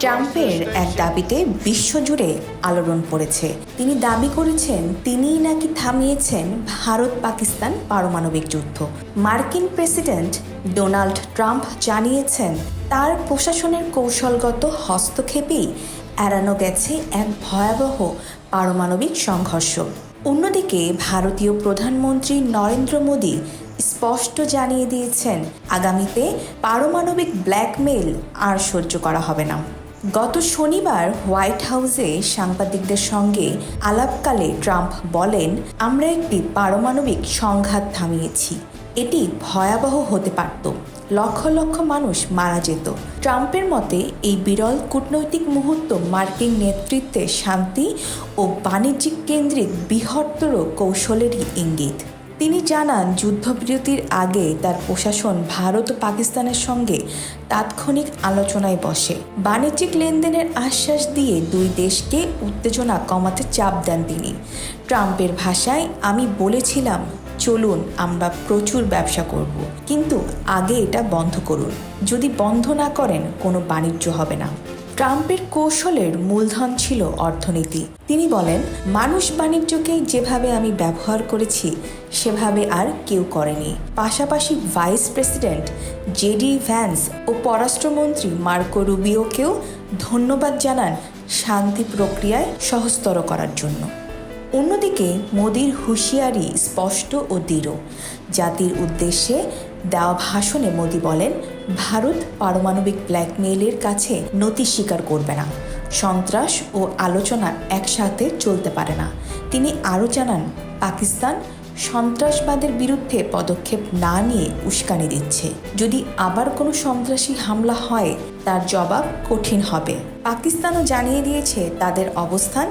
ট্রাম্পের এক দাবিতে বিশ্বজুড়ে আলোড়ন পড়েছে। তিনি দাবি করেছেন তিনিই নাকি থামিয়েছেন ভারত পাকিস্তান পারমাণবিক যুদ্ধ। মার্কিন প্রেসিডেন্ট ডোনাল্ড ট্রাম্প জানিয়েছেন তার প্রশাসনের কৌশলগত হস্তক্ষেপেই এড়ানো গেছে এক ভয়াবহ পারমাণবিক সংঘর্ষ। অন্যদিকে ভারতীয় প্রধানমন্ত্রী নরেন্দ্র মোদী স্পষ্ট জানিয়ে দিয়েছেন, আগামীতে পারমাণবিক ব্ল্যাকমেইল আর সহ্য করা হবে না। গত শনিবার হোয়াইট হাউসে সাংবাদিকদের সঙ্গে আলাপকালে ট্রাম্প বলেন, আমরা একটি পারমাণবিক সংঘাত থামিয়েছি। এটি ভয়াবহ হতে পারত। লক্ষ লক্ষ মানুষ মারা যেত। ট্রাম্পের মতে, এই বিরল কূটনৈতিক মুহূর্ত মার্কিন নেতৃত্বে শান্তি ও বাণিজ্যিক কেন্দ্রিক বৃহত্তর কৌশলেরই ইঙ্গিত। তিনি জানান, যুদ্ধবিরতির আগে তার প্রশাসন ভারত ও পাকিস্তানের সঙ্গে তাৎক্ষণিক আলোচনায় বসে। বাণিজ্যিক লেনদেনের আশ্বাস দিয়ে দুই দেশকে উত্তেজনা কমাতে চাপ দেন তিনি। ট্রাম্পের ভাষায়, আমি বলেছিলাম, চলুন আমরা প্রচুর ব্যবসা করব, কিন্তু আগে এটা বন্ধ করুন। যদি বন্ধ না করেন, কোনো বাণিজ্য হবে না। ট্রাম্পের কৌশলের মূলধন ছিল অর্থনীতি। তিনি বলেন, মানুষ বাণিজ্যকে যেভাবে আমি ব্যবহার করেছি, সেভাবে আর কেউ করেনি। পাশাপাশি ভাইস প্রেসিডেন্ট জেডি ভ্যান্স ও পররাষ্ট্রমন্ত্রী মার্কো রুবিওকেও ধন্যবাদ জানান শান্তি প্রক্রিয়ায় সহজতর করার জন্য। অন্যদিকে, মোদির হুঁশিয়ারি স্পষ্ট ও দৃঢ়। জাতির উদ্দেশ্যে দেওয়া ভাষণে মোদি বলেন, ভারত পারমাণবিক ব্ল্যাকমেইলের কাছে নতি স্বীকার করবে না। সন্ত্রাস ও আলোচনা একসাথে চলতে পারে না। তিনি আরও জানান, পাকিস্তান সন্ত্রাসবাদের বিরুদ্ধে পদক্ষেপ না নিয়ে উস্কানি দিচ্ছে। যদি আবার কোনো সন্ত্রাসী হামলা হয়, তার জবাব কঠিন হবে। পাকিস্তানও জানিয়ে দিয়েছে তাদের অবস্থান।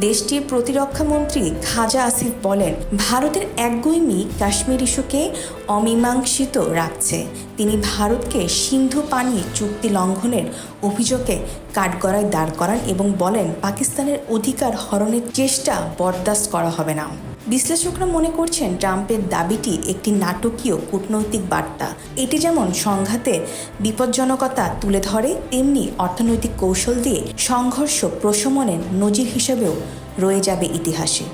দেশটির প্রতিরক্ষা মন্ত্রী খাজা আসিফ বলেন, ভারতের একগুইমি কাশ্মীর ইস্যুকে অমীমাংসিত রাখছে। তিনি ভারতকে সিন্ধু পানি চুক্তি লঙ্ঘনের অভিযোগে কাঠগড়ায় দাঁড় করান এবং বলেন, পাকিস্তানের অধিকার হরণের চেষ্টা বরদাস্ত করা হবে না। বিশ্লেষকরা মনে করছেন ট্রাম্পের দাবিটি একটি নাটকীয় কূটনৈতিক বার্তা। এটি যেমন সংঘাতের বিপজ্জনকতা তুলে ধরে, তেমনি অর্থনৈতিক কৌশল দিয়ে সংঘর্ষ প্রশমনের নজির হিসেবেও রয়ে যাবে ইতিহাসে।